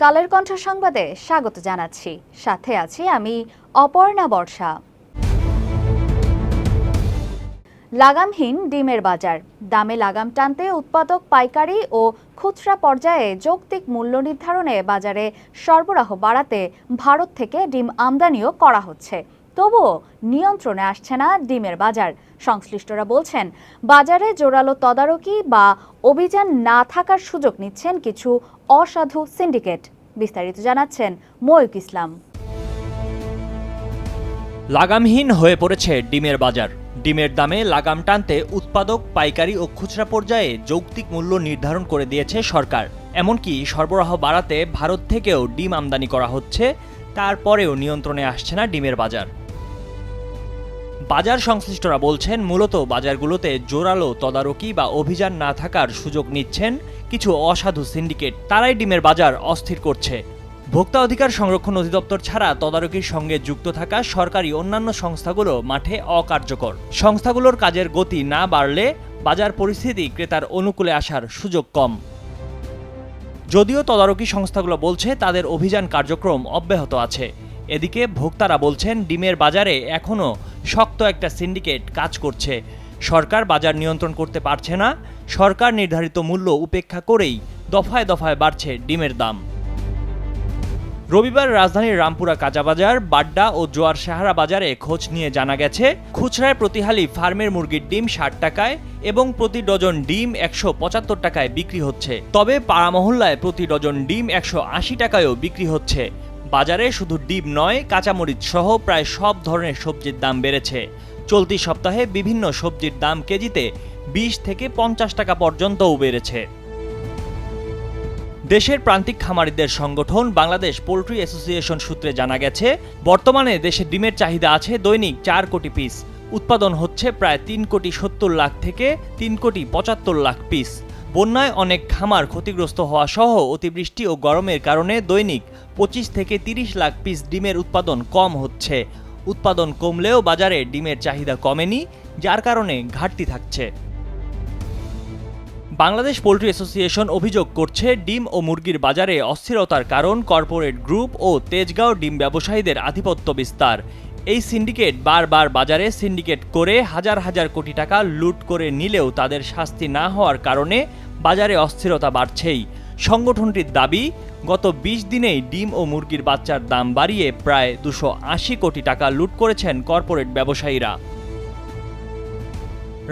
কালের কণ্ঠ সংবাদে স্বাগত জানাচ্ছি। সাথে আছি আমি অপর্ণা বর্ষা। লাগামহীন ডিমের বাজার। দামে লাগাম টানতে উৎপাদক পাইকারি ও খুচরা পর্যায়ে যৌক্তিক মূল্য নির্ধারণে বাজারে সরবরাহ বাড়াতে ভারত থেকে ডিম আমদানিও করা হচ্ছে। তবুও নিয়ন্ত্রণে আসছে না ডিমের বাজার। সংশ্লিষ্টরা বলছেন, বাজারে জোরালো তদারকি বা অভিযান না থাকার সুযোগ নিচ্ছেন কিছু অসাধু সিন্ডিকেট। বিস্তারিত জানাচ্ছেন ময়ূক ইসলাম। লাগামহীন হয়ে পড়েছে ডিমের বাজার। ডিমের দামে লাগাম টানতে উৎপাদক, পাইকারি ও খুচরা পর্যায়ে যৌক্তিক মূল্য নির্ধারণ করে দিয়েছে সরকার। এমনকি সরবরাহ বাড়াতে ভারত থেকেও ডিম আমদানি করা হচ্ছে, তারপরেও নিয়ন্ত্রণে আসছে না ডিমের বাজার। বাজার সংশ্লিষ্টরা বলছেন, মূলত বাজারগুলোতে জোরালো তদারকি বা অভিযান না থাকার সুযোগ নিচ্ছেন কিছু অসাধু সিন্ডিকেট। তারাই ডিমের বাজার অস্থির করছে। ভোক্তা অধিকার সংরক্ষণ অধিদপ্তর ছাড়া তদারকির সঙ্গে যুক্ত থাকা সরকারি অন্যান্য সংস্থাগুলো মাঠে অকার্যকর। সংস্থাগুলোর কাজের গতি না বাড়লে বাজার পরিস্থিতি ক্রেতার অনুকূলে আসার সুযোগ কম। যদিও তদারকি সংস্থাগুলো বলছে, তাদের অভিযান কার্যক্রম অব্যাহত আছে। এদিকে ভোক্তারা বলছেন, ডিমের বাজারে এখনও শক্ত একটা সিন্ডিকেট কাজ করছে। সরকার বাজার নিয়ন্ত্রণ করতে পারছে না। সরকার নির্ধারিত মূল্য উপেক্ষা করেই দফায় দফায় বাড়ছে ডিমের দাম। রবিবার রাজধানীর রামপুরা কাঁচাবাজার বাড্ডা ও জোয়ার সাহারা বাজারে খোঁজ নিয়ে জানা গেছে, খুচরায় প্রতিহালি ফার্মের মুরগির ডিম ষাট টাকায় এবং প্রতি ডজন ডিম একশো পঁচাত্তর টাকায় বিক্রি হচ্ছে। তবে পাড়া মহল্লায় প্রতি ডজন ডিম একশো আশি টাকায়ও বিক্রি হচ্ছে। বাজারে শুধু ডিম নয়, কাঁচামরিচ সহ প্রায় সব ধরনের সবজির দাম বেড়েছে। চলতি সপ্তাহে বিভিন্ন সবজির দাম কেজিতে বিশ থেকে পঞ্চাশ টাকা পর্যন্তও বেড়েছে। দেশের প্রান্তিক খামারিদের সংগঠন বাংলাদেশ পোলট্রি অ্যাসোসিয়েশন সূত্রে জানা গেছে, বর্তমানে দেশে ডিমের চাহিদা আছে দৈনিক চার কোটি পিস। উৎপাদন হচ্ছে প্রায় তিন কোটি সত্তর লাখ থেকে তিন কোটি পঁচাত্তর লাখ পিস। বন্যায় অনেক খামার ক্ষতিগ্রস্ত হওয়া সহ অতিবৃষ্টি ও গরমের কারণে দৈনিক পঁচিশ থেকে তিরিশ লাখ পিস ডিমের উৎপাদন কম হচ্ছে। উৎপাদন কমলেও বাজারে ডিমের চাহিদা কমেনি, যার কারণে ঘাটতি থাকছে। বাংলাদেশ পোলট্রি অ্যাসোসিয়েশন অভিযোগ করছে, ডিম ও মুরগির বাজারে অস্থিরতার কারণ কর্পোরেট গ্রুপ ও তেজগাঁও ডিম ব্যবসায়ীদের আধিপত্য বিস্তার। এই সিন্ডিকেট বারবার বাজারে সিন্ডিকেট করে হাজার হাজার কোটি টাকা লুট করে নিলেও তাদের শাস্তি না হওয়ার কারণে বাজারে অস্থিরতা বাড়ছেই। সংগঠনটির দাবি, গত ২০ দিনেই ডিম ও মুরগির বাচ্চার দাম বাড়িয়ে প্রায় দুশো কোটি টাকা লুট করেছেন কর্পোরেট ব্যবসায়ীরা।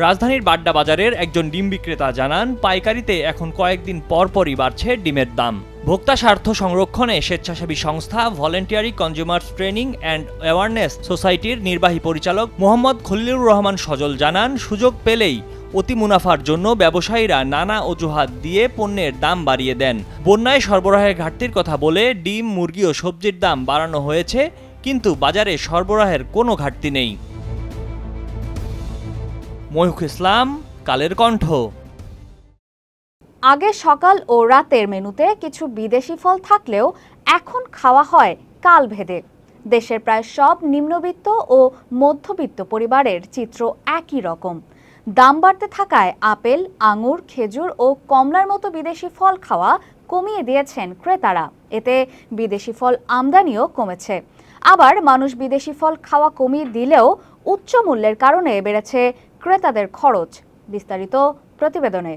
রাজধানীর বাড্ডা বাজারের একজন ডিম বিক্রেতা জানান, পাইকারিতে এখন কয়েকদিন পরপরই বাড়ছে ডিমের দাম। ভোক্তা স্বার্থ সংরক্ষণে স্বেচ্ছাসেবী সংস্থা voluntary consumers training and awareness সোসাইটির নির্বাহী পরিচালক মোহাম্মদ খলিলুর রহমান সজল জানান, সুযোগ পেলেই অতি মুনাফার জন্য ব্যবসায়ীরা নানা অজুহাত দিয়ে পণ্যের দাম বাড়িয়ে দেন। বন্যায় সরবরাহের ঘাটতির কথা বলে ডিম, মুরগি ও সবজির দাম বাড়ানো হয়েছে, কিন্তু বাজারে সরবরাহের কোনো ঘাটতি নেই। ময়ূখ ইসলাম, কালের কণ্ঠ। আগে সকাল ও রাতের মেনুতে কিছু বিদেশি ফল থাকলেও এখন খাওয়া হয় কাল ভেদে দেশের প্রায় সব নিম্নবিত্ত ও মধ্যবিত্ত পরিবারের চিত্র একই রকম। দাম বাড়তে থাকায় আপেল, আঙুর, খেজুর ও কমলার মতো বিদেশি ফল খাওয়া কমিয়ে দিয়েছেন ক্রেতারা। এতে বিদেশি ফল আমদানিও কমেছে। আবার মানুষ বিদেশি ফল খাওয়া কমিয়ে দিলেও উচ্চ মূল্যের কারণে বেড়েছে ক্রেতাদের খরচ। বিস্তারিত প্রতিবেদনে।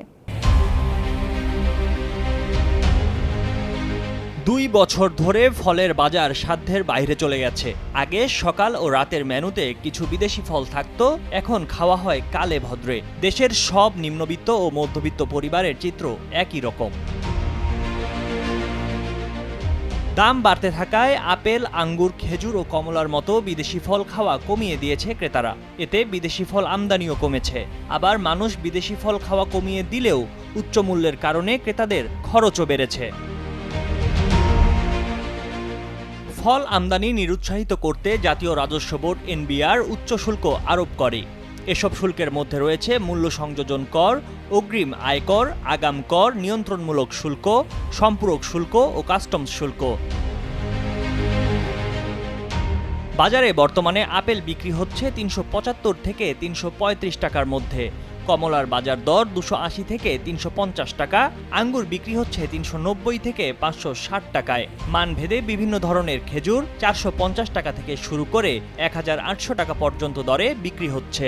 দুই বছর ধরে ফলের বাজার সাধ্যের বাইরে চলে গেছে। আগে সকাল ও রাতের মেনুতে কিছু বিদেশি ফল থাকতো, এখন খাওয়া হয় কালে ভদ্রে। দেশের সব নিম্নবিত্ত ও মধ্যবিত্ত পরিবারের চিত্র একই রকম। দাম বাড়তে থাকায় আপেল, আঙ্গুর, খেজুর ও কমলার মতো বিদেশি ফল খাওয়া কমিয়ে দিয়েছে ক্রেতারা। এতে বিদেশি ফল আমদানিও কমেছে। আবার মানুষ বিদেশি ফল খাওয়া কমিয়ে দিলেও উচ্চ মূল্যের কারণে ক্রেতাদের খরচও বেড়েছে। ফল আমদানি নিরুৎসাহিত করতে জাতীয় রাজস্ব বোর্ড এনবিআর উচ্চ শুল্ক আরোপ করে। এসব শুল্কের মধ্যে রয়েছে মূল্য সংযোজন কর, অগ্রিম আয়কর আগাম কর, নিয়ন্ত্রণমূলক শুল্ক, সম্পূরক শুল্ক ও কাস্টমস শুল্ক। বাজারে বর্তমানে আপেল বিক্রি হচ্ছে তিনশো পঁচাত্তর থেকে তিনশো পঁয়ত্রিশ টাকার মধ্যে। কমলার বাজার দর দুশো আশি থেকে তিনশো পঞ্চাশ টাকা, আঙ্গুর বিক্রি হচ্ছে তিনশো নব্বই থেকে পাঁচশো ষাট টাকায়। মানভেদে বিভিন্ন ধরনের খেজুর চারশো পঞ্চাশ টাকা থেকে শুরু করে এক হাজার আটশো টাকা পর্যন্ত দরে বিক্রি হচ্ছে।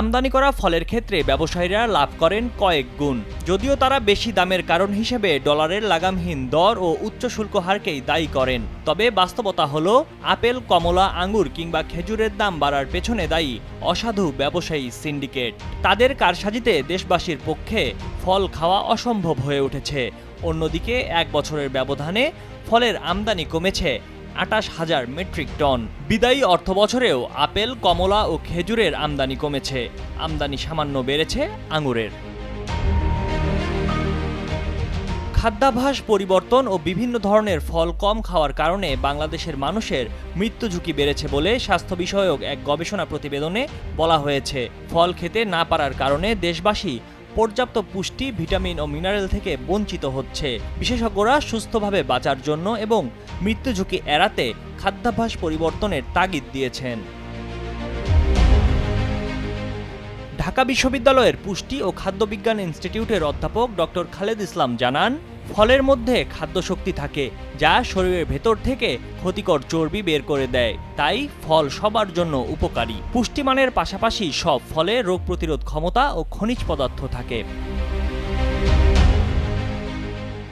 আমদানি করা ফলের ক্ষেত্রে ব্যবসায়ীরা লাভ করেন কয়েক গুণ। যদিও তারা বেশি দামের কারণ হিসেবে ডলারের লাগামহীন দর ও উচ্চ শুল্ক হারকেই দায়ী করেন। তবে বাস্তবতা হলো, আপেল, কমলা, আঙ্গুর কিংবা খেজুরের দাম বাড়ার পেছনে দায়ী অসাধু ব্যবসায়ী সিন্ডিকেট। তাদের কারসাজিতে দেশবাসীর পক্ষে ফল খাওয়া অসম্ভব হয়ে উঠেছে। অন্যদিকে, এক বছরের ব্যবধানে ফলের আমদানি কমেছে আটাশ হাজার মেট্রিক টন। বিদায়ী অর্থ বছরেও আপেল, কমলা ও খেজুরের আমদানি কমেছে। আমদানি সামান্য বেড়েছে আঙুরের। খাদ্যাভ্যাস পরিবর্তন ও বিভিন্ন ধরনের ফল কম খাওয়ার কারণে বাংলাদেশের মানুষের মৃত্যু ঝুঁকি বেড়েছে বলে স্বাস্থ্য বিষয়ক এক গবেষণা প্রতিবেদনে বলা হয়েছে। ফল খেতে না পারার কারণে দেশবাসী পর্যাপ্ত পুষ্টি, ভিটামিন ও মিনারেল থেকে বঞ্চিত হচ্ছে। বিশেষজ্ঞরা সুস্থভাবে বাঁচার জন্য এবং মৃত্যু ঝুঁকি এড়াতে খাদ্যাভ্যাস পরিবর্তনের তাগিদ দিয়েছেন। ঢাকা বিশ্ববিদ্যালয়ের পুষ্টি ও খাদ্যবিজ্ঞান ইনস্টিটিউটের অধ্যাপক ডক্টর খালেদ ইসলাম জানান ফলের মধ্যে খাদ্যশক্তি থাকে, যা শরীরের ভেতর থেকে ক্ষতিকর চর্বি বের করে দেয়। তাই ফল সবার জন্য উপকারী। পুষ্টিমানের পাশাপাশি সব ফলে রোগ প্রতিরোধ ক্ষমতা ও খনিজ পদার্থ থাকে।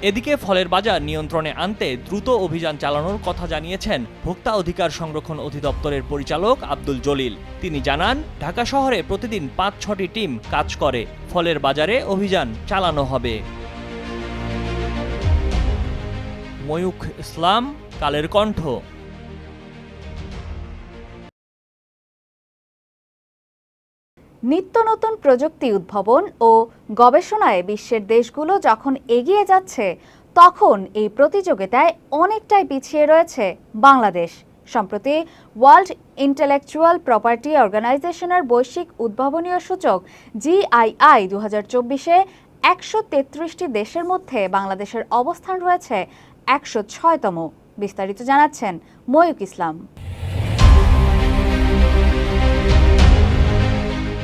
এদিকে ফলের বাজার নিয়ন্ত্রণে আনতে দ্রুত অভিযান চালানোর কথা জানিয়েছেন ভোক্তা অধিকার সংরক্ষণ অধিদপ্তরের পরিচালক আব্দুল জলিল। তিনি জানান, ঢাকা শহরে প্রতিদিন পাঁচ ছটি টিম কাজ করে। ফলের বাজারে অভিযান চালানো হবে। ময়ূখ ইসলাম, কালের কণ্ঠ। নিত্য নতুন প্রযুক্তি উদ্ভাবন ও গবেষণায় বিশ্বের দেশগুলো যখন এগিয়ে যাচ্ছে, তখন এই প্রতিযোগিতায় অনেকটাই পিছিয়ে রয়েছে বাংলাদেশ। সম্প্রতি ওয়ার্ল্ড ইন্টেলেকচুয়াল প্রপার্টি অর্গানাইজেশনের বৈশ্বিক উদ্ভাবনীয় সূচক জিআইআই দু হাজার চব্বিশে একশো তেত্রিশটি দেশের মধ্যে বাংলাদেশের অবস্থান রয়েছে একশো ছয়তম, বিস্তারিত জানাচ্ছেন ময়ূক ইসলাম।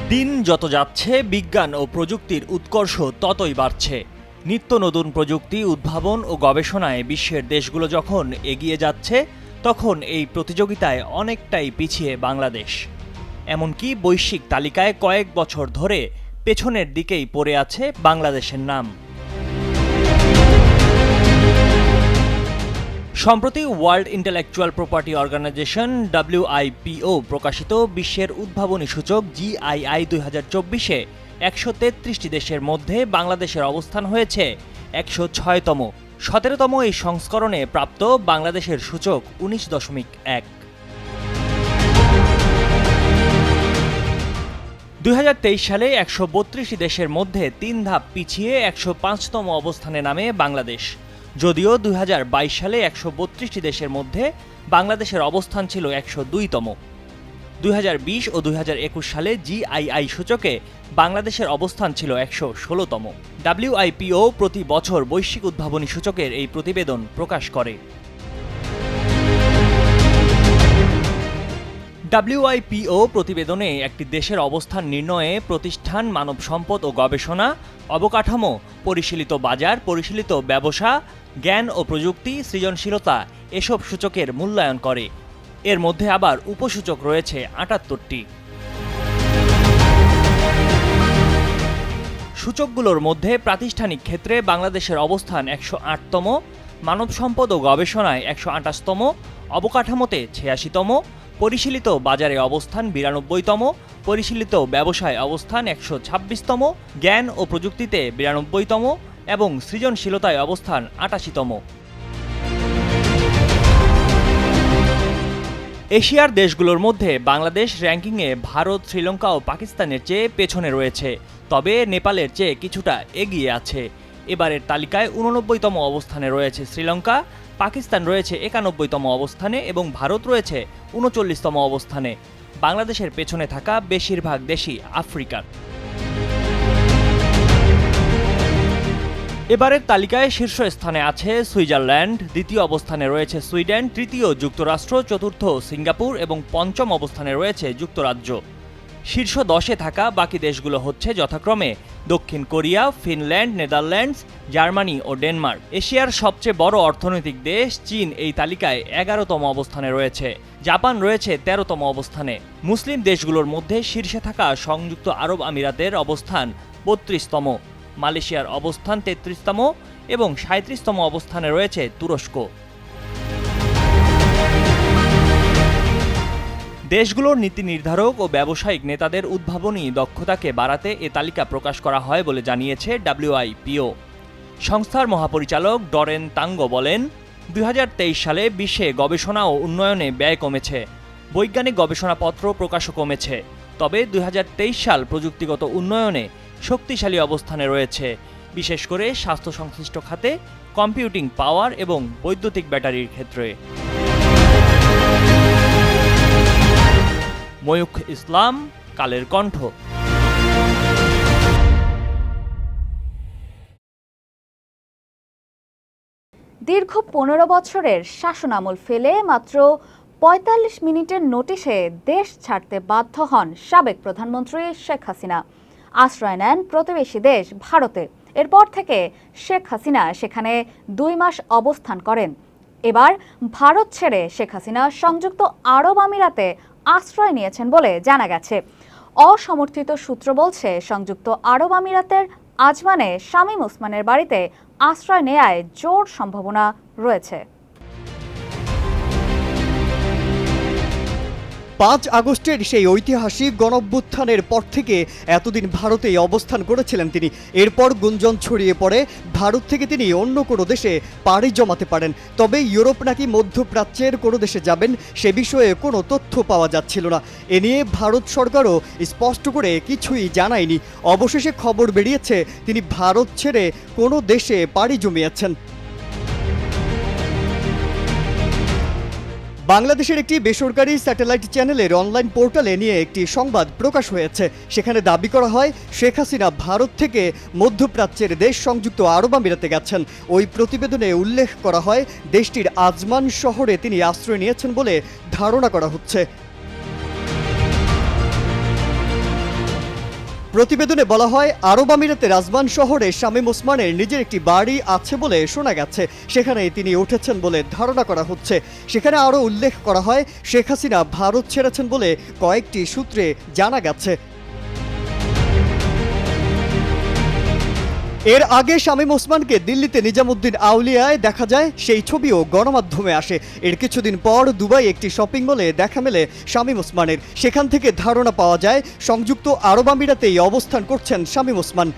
দিন যত যাচ্ছে, বিজ্ঞান ও প্রযুক্তির উৎকর্ষ ততই বাড়ছে। নিত্য নতুন প্রযুক্তি, উদ্ভাবন ও গবেষণায় বিশ্বের দেশগুলো যখন এগিয়ে যাচ্ছে, তখন এই প্রতিযোগিতায় অনেকটাই পিছিয়ে বাংলাদেশ। এমনকি বৈশ্বিক তালিকায় কয়েক বছর ধরে পেছনের দিকেই পড়ে আছে বাংলাদেশের নাম। সম্প্রতি world intellectual property organization WIPO প্রকাশিত বিশ্বের উদ্ভাবনী সূচক জিআইআই দুই হাজার চব্বিশে একশো তেত্রিশটি দেশের মধ্যে বাংলাদেশের অবস্থান হয়েছে, একশো ছয়তম। সতেরোতম এই সংস্করণে প্রাপ্ত বাংলাদেশের সূচক উনিশ দশমিক এক। দুই সালে একশো বত্রিশটি দেশের মধ্যে তিন ধাপ পিছিয়ে একশো পাঁচতম অবস্থানে নামে বাংলাদেশ। যদিও দুই হাজার বাইশ সালে একশো বত্রিশটি দেশের মধ্যে বাংলাদেশের অবস্থান ছিল একশো দুইতম। দুই হাজার বিশ ও দুই হাজার একুশ সালে জিআইআই সূচকে বাংলাদেশের অবস্থান ছিল একশো ষোলোতম। ডাব্লিউআইপিও প্রতি বছর বৈশ্বিক উদ্ভাবনী সূচকের এই প্রতিবেদন প্রকাশ করে। ডাব্লিউআইপিও প্রতিবেদনে একটি দেশের অবস্থান নির্ণয়ে প্রতিষ্ঠান মানব সম্পদ ও গবেষণা, অবকাঠামো, পরিশীলিত বাজার, পরিশীলিত ব্যবসা, জ্ঞান ও প্রযুক্তি, সৃজনশীলতা এসব সূচকের মূল্যায়ন করে। এর মধ্যে আবার উপসূচক রয়েছে আটাত্তরটি। সূচকগুলোর মধ্যে প্রাতিষ্ঠানিক ক্ষেত্রে বাংলাদেশের অবস্থান একশো আটতম, মানব সম্পদ ও গবেষণায় একশো আঠাশতম, অবকাঠামোতে ছিয়াশিতম পরিশীলিত বাজারে অবস্থান বিরানব্বইতম, পরিশীলিত ব্যবসায় অবস্থান একশো ছাব্বিশতম, জ্ঞান ও প্রযুক্তিতে বিরানব্বইতম এবং সৃজনশীলতায় অবস্থান আটাশিতম। এশিয়ার দেশগুলোর মধ্যে বাংলাদেশ র্যাঙ্কিংয়ে ভারত, শ্রীলঙ্কা ও পাকিস্তানের চেয়ে পেছনে রয়েছে, তবে নেপালের চেয়ে কিছুটা এগিয়ে আছে। এবারের তালিকায় উননব্বইতম অবস্থানে রয়েছে শ্রীলঙ্কা পাকিস্তান রয়েছে একানব্বইতম অবস্থানে এবং ভারত রয়েছে উনচল্লিশতম অবস্থানে। বাংলাদেশের পেছনে থাকা বেশিরভাগ দেশই আফ্রিকার। এবারের তালিকায় শীর্ষস্থানে আছে সুইজারল্যান্ড, দ্বিতীয় অবস্থানে রয়েছে সুইডেন, তৃতীয় যুক্তরাষ্ট্র, চতুর্থ সিঙ্গাপুর এবং পঞ্চম অবস্থানে রয়েছে যুক্তরাজ্য। শীর্ষ দশে থাকা বাকি দেশগুলো হচ্ছে যথাক্রমে দক্ষিণ কোরিয়া, ফিনল্যান্ড, নেদারল্যান্ডস, জার্মানি ও ডেনমার্ক। এশিয়ার সবচেয়ে বড় অর্থনৈতিক দেশ, চীন এই তালিকায় এগারোতম অবস্থানে রয়েছে। জাপান রয়েছে তেরোতম অবস্থানে। মুসলিম দেশগুলোর মধ্যে শীর্ষে থাকা সংযুক্ত আরব আমিরাতের অবস্থান বত্রিশতম। মালয়েশিয়ার অবস্থান তেত্রিশতম এবং সাঁত্রিশতম অবস্থানে রয়েছে তুরস্ক। দেশগুলোর নীতি নির্ধারক ও ব্যবসায়িক নেতাদের উদ্ভাবনী দক্ষতাকে বাড়াতে এ তালিকা প্রকাশ করা হয় বলে জানিয়েছে ডাব্লিউআইপিও। সংস্থার মহাপরিচালক ডরেন তাঙ্গো বলেন, দুই হাজার তেইশ সালে বিশ্বে গবেষণা ও উন্নয়নে ব্যয় কমেছে, বৈজ্ঞানিক গবেষণাপত্র প্রকাশও কমেছে, তবে দুই হাজার তেইশ সাল প্রযুক্তিগত উন্নয়নে শক্তিশালী অবস্থানে রয়েছে, বিশেষ করে স্বাস্থ্য সংশ্লিষ্ট খাতে, কম্পিউটিং পাওয়ার এবং বৈদ্যুতিক ব্যাটারির ক্ষেত্রে। ময়ূখ ইসলাম, কালের কণ্ঠ। দীর্ঘ পনেরো বছরের শাসনামল ফেলে মাত্র পঁয়তাল্লিশ মিনিটের নোটিশে দেশ ছাড়তে বাধ্য হন সাবেক প্রধানমন্ত্রী শেখ হাসিনা। আশ্রয় নেন প্রতিবেশী দেশ ভারতে। এরপর থেকে শেখ হাসিনা সেখানে দুই মাস অবস্থান করেন। এবার ভারত ছেড়ে শেখ হাসিনা সংযুক্ত আরব আমিরাতে আশ্রয় নিয়েছেন বলে জানা গেছে। অসমর্থিত সূত্র বলছে, সংযুক্ত আরব আমিরাতের আজমানে শামীম ওসমানের বাড়িতে আশ্রয় নেয়ায় জোর সম্ভাবনা রয়েছে। পাঁচ আগস্টের সেই ঐতিহাসিক গণভ্যুত্থানের পর থেকে এতদিন ভারতেই অবস্থান করেছিলেন তিনি। এরপর গুঞ্জন ছড়িয়ে পড়ে, ভারত থেকে তিনি অন্য কোনো দেশে পাড়ি জমাতে পারেন। তবে ইউরোপ নাকি মধ্যপ্রাচ্যের কোনো দেশে যাবেন, সে বিষয়ে কোনো তথ্য পাওয়া যাচ্ছিল না। এ নিয়ে ভারত সরকারও স্পষ্ট করে কিছুই জানায়নি। অবশেষে খবর বেরিয়েছে, তিনি ভারত ছেড়ে কোনো দেশে পাড়ি জমিয়েছেন। বাংলাদেশের একটি বেসরকারি স্যাটেলাইট চ্যানেলের অনলাইন পোর্টালে নিয়ে একটি সংবাদ প্রকাশ হয়েছে। সেখানে দাবি করা হয়, শেখ হাসিনা ভারত থেকে মধ্যপ্রাচ্যের দেশ সংযুক্ত আরব আমিরাতে গেছেন। ওই প্রতিবেদনে উল্লেখ করা হয়, দেশটির আজমান শহরে তিনি আশ্রয় নিয়েছেন বলে ধারণা করা হচ্ছে। প্রতিবেদনে বলা হয়, আরব আমিরাতে রাজবান শহরে শামীম ওসমানের নিজের একটি বাড়ি আছে বলে শোনা গেছে। সেখানে তিনি উঠেছেন বলে ধারণা করা হচ্ছে। সেখানে আরও উল্লেখ করা হয়, শেখ হাসিনা ভারত ছেড়েছেন বলে কয়েকটি সূত্রে জানা গেছে। এর আগে শামীম ওসমানকে দিল্লিতে নিজামুদ্দিন আউলিয়ায় দেখা যায়, সেই ছবিও গণমাধ্যমে আসে। এর কিছুদিন পর দুবাই একটি শপিং মলে দেখা মেলে শামীম ওসমানের। সেখান থেকে ধারণা পাওয়া যায়, সংযুক্ত আরব আমিরাতেই অবস্থান করছেন শামীম ওসমান।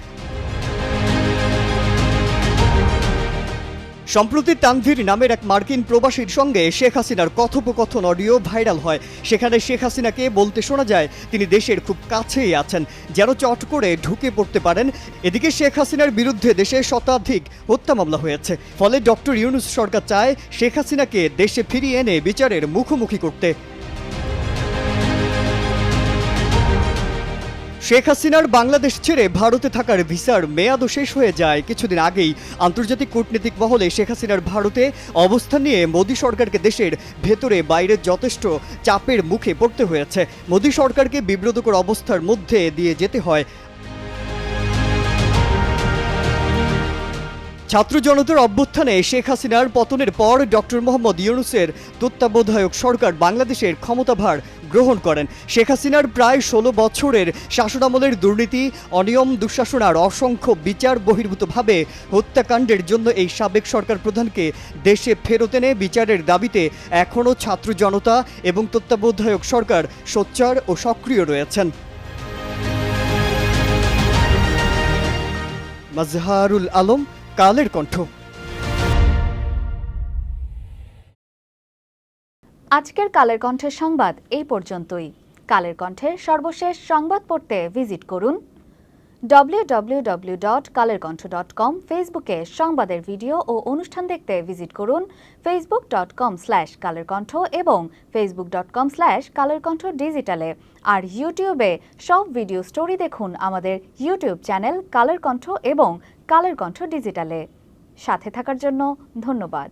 সম্প্রতি তানভীর নামের এক মার্কিন প্রবাসীর সঙ্গে শেখ হাসিনার কথোপকথন অডিও ভাইরাল হয়। সেখানে শেখ হাসিনাকে বলতে শোনা যায়, তিনি দেশের খুব কাছেই আছেন। যেন চট করে ঢুকে পড়তে পারেন। এদিকে শেখ হাসিনার বিরুদ্ধে দেশে শতাধিক হত্যা মামলা হয়েছে। ফলে ডক্টর ইউনুস সরকার চায় শেখ হাসিনাকে দেশে ফিরিয়ে এনে বিচারের মুখোমুখি করতে। শেখ হাসিনার বাংলাদেশ ছেড়ে ভারতে থাকার ভিসার মেয়াদও শেষ হয়ে যায়। কিছুদিন আগেই আন্তর্জাতিক কূটনীতিক মহলে শেখ হাসিনার ভারতে অবস্থান নিয়ে মোদী সরকারকে দেশের ভেতরে বাইরে যথেষ্ট চাপের মুখে পড়তে হয়েছে। মোদী সরকারকে বিব্রতকর অবস্থার মধ্যে দিয়ে যেতে হয়। ছাত্র জনতার অভ্যুত্থানে শেখ হাসিনার পতনের পর ডক্টর মোহাম্মদ ইউনুসের তত্ত্বাবধায়ক সরকার বাংলাদেশের ক্ষমতাভার গ্রহণ করেন। শেখ হাসিনার প্রায় ষোলো বছরের শাসনামলের দুর্নীতি, অনিয়ম, দুঃশাসন আর অসংখ্য বিচার বহির্ভূতভাবে হত্যাকাণ্ডের জন্য এই সাবেক সরকার প্রধানকে দেশে ফেরত এনে বিচারের দাবিতে এখনও ছাত্র জনতা এবং তত্ত্বাবধায়ক সরকার সোচ্চার ও সক্রিয় রয়েছেন। মাজহারুল আলম কালের কণ্ঠ। আজকের কালের কণ্ঠের সংবাদ এই পর্যন্তই। কালের কণ্ঠের সর্বশেষ সংবাদ পড়তে ভিজিট করুন www.কালেরকণ্ঠ.com ফেসবুকে সংবাদের ভিডিও ও অনুষ্ঠান দেখতে ভিজিট করুন কম স্ল্যাশ এবং কম স্ল্যাশ কালের কণ্ঠ ডিজিটালে আর ইউটিউবে সব ভিডিও স্টোরি দেখুন আমাদের ইউটিউব চ্যানেল কালের কণ্ঠ এবং কালের কণ্ঠ ডিজিটালে। সাথে থাকার জন্য ধন্যবাদ।